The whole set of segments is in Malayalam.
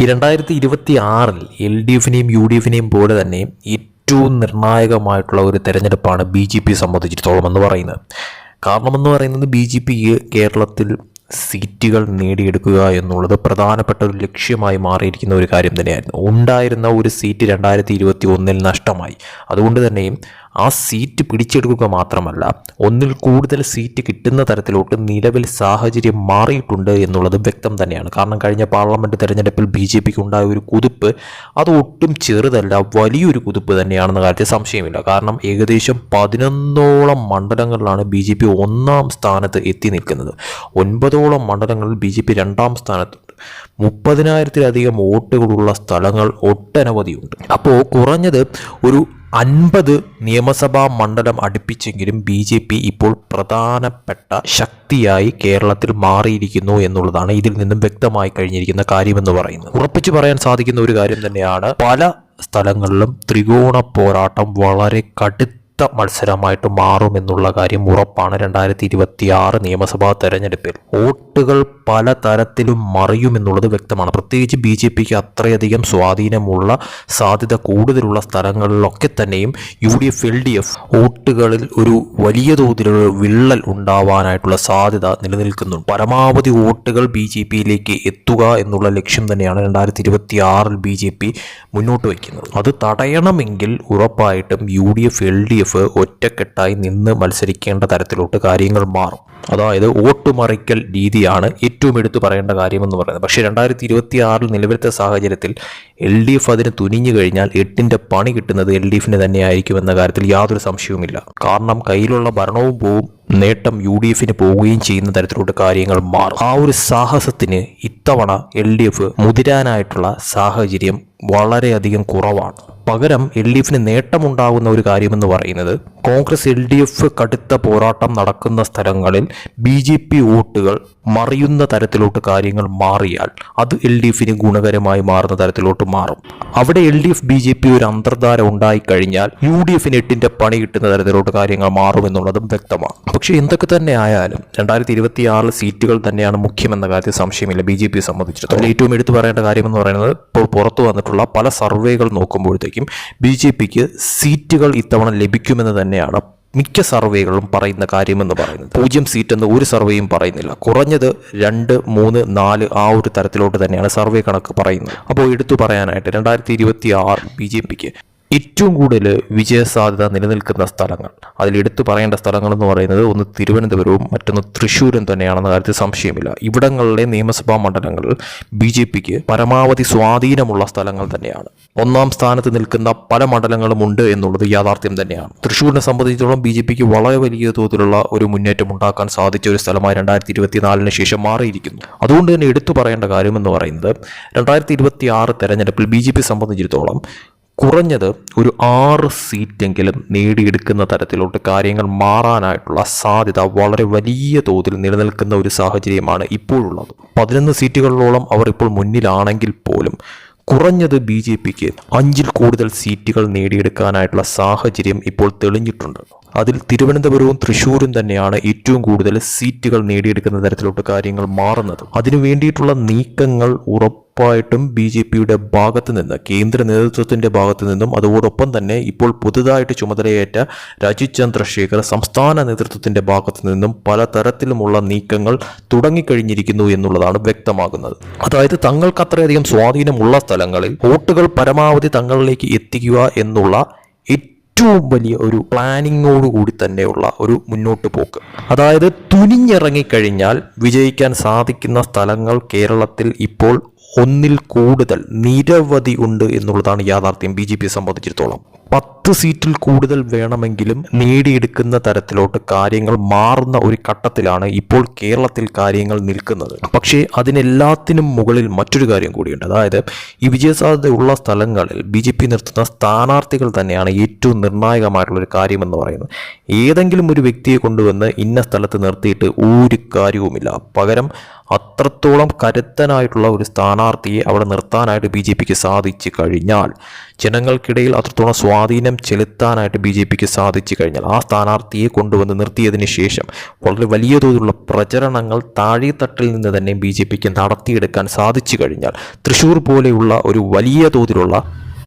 ഈ രണ്ടായിരത്തി ഇരുപത്തി ആറിൽ എൽ ഡി എഫിനെയും യു ഡി എഫിനെയും പോലെ തന്നെ ഏറ്റവും നിർണായകമായിട്ടുള്ള ഒരു തെരഞ്ഞെടുപ്പാണ് ബി ജെ പി സംബന്ധിച്ചിടത്തോളം എന്ന് പറയുന്നത്. കാരണമെന്ന് പറയുന്നത് ബി ജെ പി കേരളത്തിൽ സീറ്റുകൾ നേടിയെടുക്കുക എന്നുള്ളത് പ്രധാനപ്പെട്ട ഒരു ലക്ഷ്യമായി മാറിയിരിക്കുന്ന ഒരു കാര്യം തന്നെയായിരുന്നു. ഉണ്ടായിരുന്ന ഒരു സീറ്റ് രണ്ടായിരത്തി ഇരുപത്തി ഒന്നിൽ നഷ്ടമായി. അതുകൊണ്ട് തന്നെയും ആ സീറ്റ് പിടിച്ചെടുക്കുക മാത്രമല്ല ഒന്നിൽ കൂടുതൽ സീറ്റ് കിട്ടുന്ന തരത്തിലോട്ട് നിലവിൽ സാഹചര്യം മാറിയിട്ടുണ്ട് എന്നുള്ളത് വ്യക്തം തന്നെയാണ്. കാരണം കഴിഞ്ഞ പാർലമെന്റ് തെരഞ്ഞെടുപ്പിൽ ബി ജെ പിക്ക് ഉണ്ടായ ഒരു കുതിപ്പ് അത് ഒട്ടും ചെറുതല്ല വലിയൊരു കുതിപ്പ് തന്നെയാണെന്ന കാര്യത്തിൽ സംശയമില്ല. കാരണം ഏകദേശം പതിനൊന്നോളം മണ്ഡലങ്ങളിലാണ് ബി ജെ പി ഒന്നാം സ്ഥാനത്ത് എത്തി നിൽക്കുന്നത്. ഒൻപതോളം മണ്ഡലങ്ങളിൽ ബി ജെ പി രണ്ടാം സ്ഥാനത്ത് മുപ്പതിനായിരത്തിലധികം വോട്ടുകളുള്ള സ്ഥലങ്ങൾ ഒട്ടനവധിയുണ്ട്. അപ്പോൾ കുറഞ്ഞത് ഒരു അൻപത് നിയമസഭാ മണ്ഡലം അടുപ്പിച്ചെങ്കിലും ബി ജെ പി ഇപ്പോൾ പ്രധാനപ്പെട്ട ശക്തിയായി കേരളത്തിൽ മാറിയിരിക്കുന്നു എന്നുള്ളതാണ് ഇതിൽ നിന്നും വ്യക്തമായി കഴിഞ്ഞിരിക്കുന്ന കാര്യമെന്ന് പറയുന്നത്. ഉറപ്പിച്ചു പറയാൻ സാധിക്കുന്ന ഒരു കാര്യം തന്നെയാണ് പല സ്ഥലങ്ങളിലും ത്രികോണ പോരാട്ടം വളരെ കടുത്ത മത്സരമായിട്ട് മാറുമെന്നുള്ള കാര്യം ഉറപ്പാണ്. രണ്ടായിരത്തി ഇരുപത്തി ആറ് നിയമസഭാ തെരഞ്ഞെടുപ്പിൽ വോട്ടുകൾ പല തരത്തിലും മറിയുമെന്നുള്ളത് വ്യക്തമാണ്. പ്രത്യേകിച്ച് ബി ജെ പിക്ക് അത്രയധികം സ്വാധീനമുള്ള സാധ്യത കൂടുതലുള്ള സ്ഥലങ്ങളിലൊക്കെ തന്നെയും U D F L D F വോട്ടുകളിൽ ഒരു വലിയ തോതിലുള്ള വിള്ളൽ ഉണ്ടാവാനായിട്ടുള്ള സാധ്യത നിലനിൽക്കുന്നുണ്ട്. പരമാവധി വോട്ടുകൾ ബി ജെ പിയിലേക്ക് എത്തുക എന്നുള്ള ലക്ഷ്യം തന്നെയാണ് രണ്ടായിരത്തി ഇരുപത്തി ആറിൽ ബി ജെ പി മുന്നോട്ട് വയ്ക്കുന്നത്. അത് തടയണമെങ്കിൽ ഉറപ്പായിട്ടും U D F L D ഒറ്റക്കെട്ടായി നിന്ന് മത്സരിക്കേണ്ട തരത്തിലോട്ട് കാര്യങ്ങൾ മാറും. അതായത് വോട്ടുമറിക്കൽ രീതിയാണ് ഏറ്റവും എടുത്തു പറയേണ്ട കാര്യമെന്ന് പറയുന്നത്. പക്ഷേ രണ്ടായിരത്തി ഇരുപത്തി ആറിൽ നിലവിലത്തെ സാഹചര്യത്തിൽ എൽ ഡി എഫ് അതിന് തുനിഞ്ഞു കഴിഞ്ഞാൽ എട്ടിന്റെ പണി കിട്ടുന്നത് എൽ ഡി എഫിന് തന്നെയായിരിക്കും എന്ന കാര്യത്തിൽ യാതൊരു സംശയവുമില്ല. കാരണം കയ്യിലുള്ള ഭരണവും പോവും നേട്ടം യു ഡി എഫിന് പോവുകയും ചെയ്യുന്ന തരത്തിലോട്ട് കാര്യങ്ങൾ മാറും. ആ ഒരു സാഹസത്തിന് ഇത്തവണ എൽ ഡി എഫ് മുതിരാനായിട്ടുള്ള സാഹചര്യം വളരെയധികം കുറവാണ്. പകരം എൽ ഡി എഫിന് നേട്ടമുണ്ടാകുന്ന ഒരു കാര്യമെന്ന് പറയുന്നത് കോൺഗ്രസ് എൽ ഡി എഫ് കടുത്ത പോരാട്ടം നടക്കുന്ന സ്ഥലങ്ങളിൽ ബി ജെ പി വോട്ടുകൾ മറിയുന്ന തരത്തിലോട്ട് കാര്യങ്ങൾ മാറിയാൽ അത് എൽ ഡി എഫിന് ഗുണകരമായി മാറുന്ന തരത്തിലോട്ട് മാറും. അവിടെ L D F B J P ഒരു അന്തർധാര ഉണ്ടായിക്കഴിഞ്ഞാൽ യു ഡി എഫിന് എട്ടിന്റെ പണി കിട്ടുന്ന തരത്തിലോട്ട് കാര്യങ്ങൾ മാറുമെന്നുള്ളതും വ്യക്തമാണ്. പക്ഷേ എന്തൊക്കെ തന്നെ ആയാലും രണ്ടായിരത്തി ഇരുപത്തി ആറിൽ സീറ്റുകൾ തന്നെയാണ് മുഖ്യമെന്ന കാര്യത്തിൽ സംശയമില്ല ബി ജെ പിയെ സംബന്ധിച്ചിടത്തോളം. ഏറ്റവും എടുത്തു പറയേണ്ട കാര്യമെന്ന് പറയുന്നത് ഇപ്പോൾ പുറത്തു വന്നിട്ടുള്ള പല സർവേകൾ നോക്കുമ്പോഴത്തേക്കും ബി ജെ പിക്ക് സീറ്റുകൾ ഇത്തവണ ലഭിക്കുമെന്ന് തന്നെയാണ് മിക്ക സർവേകളും പറയുന്ന കാര്യമെന്ന് പറയുന്നത്. പൂജ്യം സീറ്റ് എന്ന് ഒരു സർവേയും പറയുന്നില്ല. കുറഞ്ഞത് രണ്ട് മൂന്ന് നാല് ആ ഒരു തരത്തിലോട്ട് തന്നെയാണ് സർവേ കണക്ക് പറയുന്നത്. അപ്പോൾ എടുത്തു പറയാനായിട്ട് രണ്ടായിരത്തി ഇരുപത്തി ആറ് ബി ജെ പിക്ക് ഏറ്റവും കൂടുതൽ വിജയസാധ്യത നിലനിൽക്കുന്ന സ്ഥലങ്ങൾ. അതിൽ എടുത്തു പറയേണ്ട സ്ഥലങ്ങൾ എന്ന് പറയുന്നത് ഒന്ന് തിരുവനന്തപുരവും മറ്റൊന്ന് തൃശ്ശൂരും തന്നെയാണെന്ന കാര്യത്തിൽ സംശയമില്ല. ഇവിടങ്ങളിലെ നിയമസഭാ മണ്ഡലങ്ങൾ ബി ജെ പിക്ക് പരമാവധി സ്വാധീനമുള്ള സ്ഥലങ്ങൾ തന്നെയാണ്. ഒന്നാം സ്ഥാനത്ത് നിൽക്കുന്ന പല മണ്ഡലങ്ങളും ഉണ്ട് എന്നുള്ളത് യാഥാർത്ഥ്യം തന്നെയാണ്. തൃശ്ശൂരിനെ സംബന്ധിച്ചിടത്തോളം ബി ജെ പിക്ക് വളരെ വലിയ തോതിലുള്ള ഒരു മുന്നേറ്റം ഉണ്ടാക്കാൻ സാധിച്ച ഒരു സ്ഥലമായി രണ്ടായിരത്തി ഇരുപത്തിനാലിന് ശേഷം മാറിയിരിക്കുന്നു. അതുകൊണ്ട് തന്നെ എടുത്തു പറയേണ്ട കാര്യമെന്ന് പറയുന്നത് രണ്ടായിരത്തി ഇരുപത്തി ആറ് തെരഞ്ഞെടുപ്പിൽ ബി ജെ പി സംബന്ധിച്ചിടത്തോളം കുറഞ്ഞത് ഒരു ആറ് സീറ്റെങ്കിലും നേടിയെടുക്കുന്ന തരത്തിലോട്ട് കാര്യങ്ങൾ മാറാനായിട്ടുള്ള സാധ്യത വളരെ വലിയ തോതിൽ നിലനിൽക്കുന്ന ഒരു സാഹചര്യമാണ് ഇപ്പോഴുള്ളത്. പതിനൊന്ന് സീറ്റുകളിലോളം അവർ ഇപ്പോൾ മുന്നിലാണെങ്കിൽ പോലും കുറഞ്ഞത് ബി ജെ പിക്ക് അഞ്ചിൽ കൂടുതൽ സീറ്റുകൾ നേടിയെടുക്കാനായിട്ടുള്ള സാഹചര്യം ഇപ്പോൾ തെളിഞ്ഞിട്ടുണ്ട്. അതിൽ തിരുവനന്തപുരവും തൃശ്ശൂരും തന്നെയാണ് ഏറ്റവും കൂടുതൽ സീറ്റുകൾ നേടിയെടുക്കുന്ന തരത്തിലോട്ട് കാര്യങ്ങൾ മാറുന്നത്. അതിനു വേണ്ടിയിട്ടുള്ള നീക്കങ്ങൾ ഉറപ്പായിട്ടും ബി ജെ പിയുടെ ഭാഗത്ത് നിന്ന് കേന്ദ്ര നേതൃത്വത്തിന്റെ ഭാഗത്ത് നിന്നും അതോടൊപ്പം തന്നെ ഇപ്പോൾ പുതുതായിട്ട് ചുമതലയേറ്റ രാജീവ് ചന്ദ്രശേഖർ സംസ്ഥാന നേതൃത്വത്തിന്റെ ഭാഗത്ത് നിന്നും പലതരത്തിലുമുള്ള നീക്കങ്ങൾ തുടങ്ങിക്കഴിഞ്ഞിരിക്കുന്നു എന്നുള്ളതാണ് വ്യക്തമാകുന്നത്. അതായത് തങ്ങൾക്ക് അത്രയധികം സ്വാധീനമുള്ള സ്ഥലങ്ങളിൽ വോട്ടുകൾ പരമാവധി തങ്ങളിലേക്ക് എത്തിക്കുക എന്നുള്ള ഏറ്റവും വലിയ ഒരു പ്ലാനിങ്ങോട് കൂടി തന്നെയുള്ള ഒരു മുന്നോട്ട് പോക്ക്. അതായത് തുനിഞ്ഞിറങ്ങിക്കഴിഞ്ഞാൽ വിജയിക്കാൻ സാധിക്കുന്ന സ്ഥലങ്ങൾ കേരളത്തിൽ ഇപ്പോൾ ഒന്നിൽ കൂടുതൽ നിരവധി ഉണ്ട് എന്നുള്ളതാണ് യാഥാർത്ഥ്യം. ബി ജെ പിയെ സംബന്ധിച്ചിടത്തോളം. പത്ത് സീറ്റിൽ കൂടുതൽ വേണമെങ്കിലും നേടിയെടുക്കുന്ന തരത്തിലോട്ട് കാര്യങ്ങൾ മാറുന്ന ഒരു ഘട്ടത്തിലാണ് ഇപ്പോൾ കേരളത്തിൽ കാര്യങ്ങൾ നിൽക്കുന്നത്. പക്ഷേ അതിനെല്ലാത്തിനും മുകളിൽ മറ്റൊരു കാര്യം കൂടിയുണ്ട്. അതായത് ഈ വിജയസാധ്യതയുള്ള സ്ഥലങ്ങളിൽ ബി ജെ പി നിർത്തുന്ന സ്ഥാനാർത്ഥികൾ തന്നെയാണ് ഏറ്റവും നിർണായകമായിട്ടുള്ളൊരു കാര്യമെന്ന് പറയുന്നത്. ഏതെങ്കിലും ഒരു വ്യക്തിയെ കൊണ്ടുവന്ന് ഇന്ന സ്ഥലത്ത് നിർത്തിയിട്ട് ഒരു കാര്യവുമില്ല. പകരം അത്രത്തോളം കരുത്തനായിട്ടുള്ള ഒരു സ്ഥാനാർത്ഥിയെ അവിടെ നിർത്താനായിട്ട് ബി ജെ പിക്ക് സാധിച്ചു കഴിഞ്ഞാൽ ജനങ്ങൾക്കിടയിൽ അത്രത്തോളം സ്വാധീനം ചെലുത്താനായിട്ട് ബി ജെ പിക്ക് സാധിച്ചു കഴിഞ്ഞാൽ ആ സ്ഥാനാർത്ഥിയെ കൊണ്ടുവന്ന് നിർത്തിയതിന് ശേഷം വളരെ വലിയ തോതിലുള്ള പ്രചരണങ്ങൾ താഴെത്തട്ടിൽ നിന്ന് തന്നെ ബി ജെ പിക്ക് നടത്തിയെടുക്കാൻ സാധിച്ചു കഴിഞ്ഞാൽ തൃശ്ശൂർ പോലെയുള്ള ഒരു വലിയ തോതിലുള്ള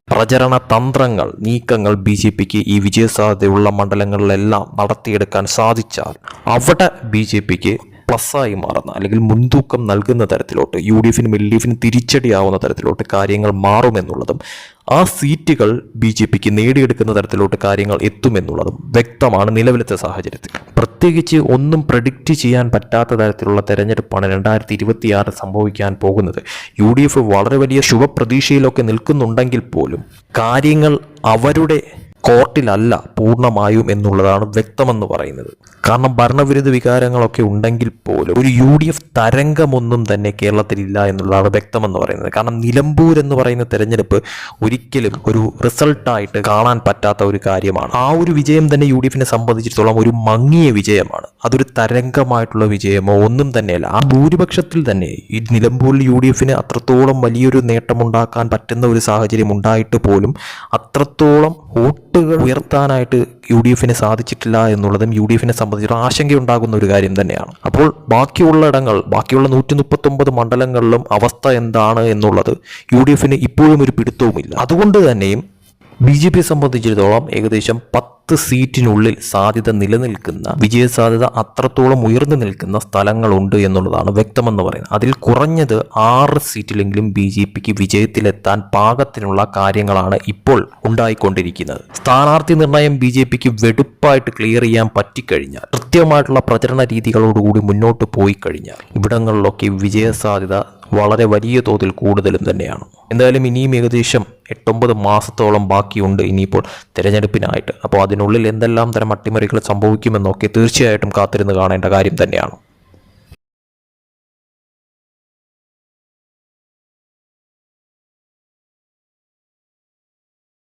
പ്രചരണ തന്ത്രങ്ങൾ നീക്കങ്ങൾ ബി ജെ പിക്ക് ഈ വിജയസാധ്യതയുള്ള മണ്ഡലങ്ങളിലെല്ലാം നടത്തിയെടുക്കാൻ സാധിച്ചാൽ അവിടെ ബി ജെ പിക്ക് പ്ലസ്സായി മാറുന്ന അല്ലെങ്കിൽ മുൻതൂക്കം നൽകുന്ന തരത്തിലോട്ട് യു ഡി എഫിനും എൽ ഡി എഫിനും തിരിച്ചടിയാവുന്ന തരത്തിലോട്ട് കാര്യങ്ങൾ മാറുമെന്നുള്ളതും ആ സീറ്റുകൾ ബി ജെ പിക്ക് നേടിയെടുക്കുന്ന തരത്തിലോട്ട് കാര്യങ്ങൾ എത്തുമെന്നുള്ളതും വ്യക്തമാണ് നിലവിലത്തെ സാഹചര്യത്തിൽ. പ്രത്യേകിച്ച് ഒന്നും പ്രഡിക്റ്റ് ചെയ്യാൻ പറ്റാത്ത തരത്തിലുള്ള തെരഞ്ഞെടുപ്പാണ് രണ്ടായിരത്തി ഇരുപത്തിയാറ് സംഭവിക്കാൻ പോകുന്നത്. യു ഡി എഫ് വളരെ വലിയ ശുഭപ്രതീക്ഷയിലൊക്കെ നിൽക്കുന്നുണ്ടെങ്കിൽ പോലും കാര്യങ്ങൾ അവരുടെ കോർട്ടിലല്ല പൂർണമായും എന്നുള്ളതാണ് വ്യക്തമെന്ന് പറയുന്നത്. കാരണം ഭരണവിരുദ്ധ വികാരങ്ങളൊക്കെ ഉണ്ടെങ്കിൽ പോലും ഒരു യു ഡി എഫ് തരംഗമൊന്നും തന്നെ കേരളത്തിലില്ല എന്നുള്ളതാണ് വ്യക്തമെന്ന് പറയുന്നത്. കാരണം നിലമ്പൂർ എന്ന് പറയുന്ന തെരഞ്ഞെടുപ്പ് ഒരിക്കലും ഒരു റിസൾട്ടായിട്ട് കാണാൻ പറ്റാത്ത ഒരു കാര്യമാണ്. ആ ഒരു വിജയം തന്നെ യു ഡി എഫിനെ സംബന്ധിച്ചിടത്തോളം ഒരു മങ്ങിയ വിജയമാണ്. അതൊരു തരംഗമായിട്ടുള്ള വിജയമോ ഒന്നും തന്നെയല്ല. ആ ഭൂരിപക്ഷത്തിൽ തന്നെ ഈ നിലമ്പൂരിൽ യു ഡി എഫിന് അത്രത്തോളം വലിയൊരു നേട്ടമുണ്ടാക്കാൻ പറ്റുന്ന ഒരു സാഹചര്യം ഉണ്ടായിട്ട് പോലും അത്രത്തോളം വോട്ടുകൾ. ഉയർത്താനായിട്ട് യു ഡി എഫിന് സാധിച്ചിട്ടില്ല എന്നുള്ളതും യു ഡി എഫിനെ സംബന്ധിച്ച് ആശങ്കയുണ്ടാകുന്ന ഒരു കാര്യം തന്നെയാണ്. അപ്പോൾ ബാക്കിയുള്ള ഇടങ്ങൾ ബാക്കിയുള്ള നൂറ്റി മുപ്പത്തൊമ്പത് മണ്ഡലങ്ങളിലും അവസ്ഥ എന്താണ് എന്നുള്ളത് യു ഡി എഫിന് ഇപ്പോഴും ഒരു പിടുത്തവുമില്ല. അതുകൊണ്ട് തന്നെയും ബി ജെ പിയെ സംബന്ധിച്ചിടത്തോളം ഏകദേശം പത്ത് സീറ്റിനുള്ളിൽ സാധ്യത നിലനിൽക്കുന്ന വിജയസാധ്യത അത്രത്തോളം ഉയർന്നു നിൽക്കുന്ന സ്ഥലങ്ങളുണ്ട് എന്നുള്ളതാണ് വ്യക്തമെന്ന് പറയുന്നത്. അതിൽ കുറഞ്ഞത് ആറ് സീറ്റിലെങ്കിലും ബി ജെ പിക്ക് വിജയത്തിലെത്താൻ പാകത്തിനുള്ള കാര്യങ്ങളാണ് ഇപ്പോൾ ഉണ്ടായിക്കൊണ്ടിരിക്കുന്നത്. സ്ഥാനാർത്ഥി നിർണയം ബി ജെ പിക്ക് വെടുപ്പായിട്ട് ക്ലിയർ ചെയ്യാൻ പറ്റിക്കഴിഞ്ഞാൽ കൃത്യമായിട്ടുള്ള പ്രചരണ രീതികളോടുകൂടി മുന്നോട്ട് പോയി കഴിഞ്ഞാൽ ഇവിടങ്ങളിലൊക്കെ വിജയസാധ്യത വളരെ വലിയ തോതിൽ കൂടുതലും തന്നെയാണ്. എന്തായാലും ഇനിയും ഏകദേശം എട്ടൊമ്പത് മാസത്തോളം ബാക്കിയുണ്ട് ഇനിയിപ്പോൾ തിരഞ്ഞെടുപ്പിനായിട്ട്. അപ്പോൾ അതിനുള്ളിൽ എന്തെല്ലാം തരം അട്ടിമറികൾ സംഭവിക്കുമെന്നൊക്കെ തീർച്ചയായിട്ടും കാത്തിരുന്ന് കാണേണ്ട കാര്യം തന്നെയാണ്.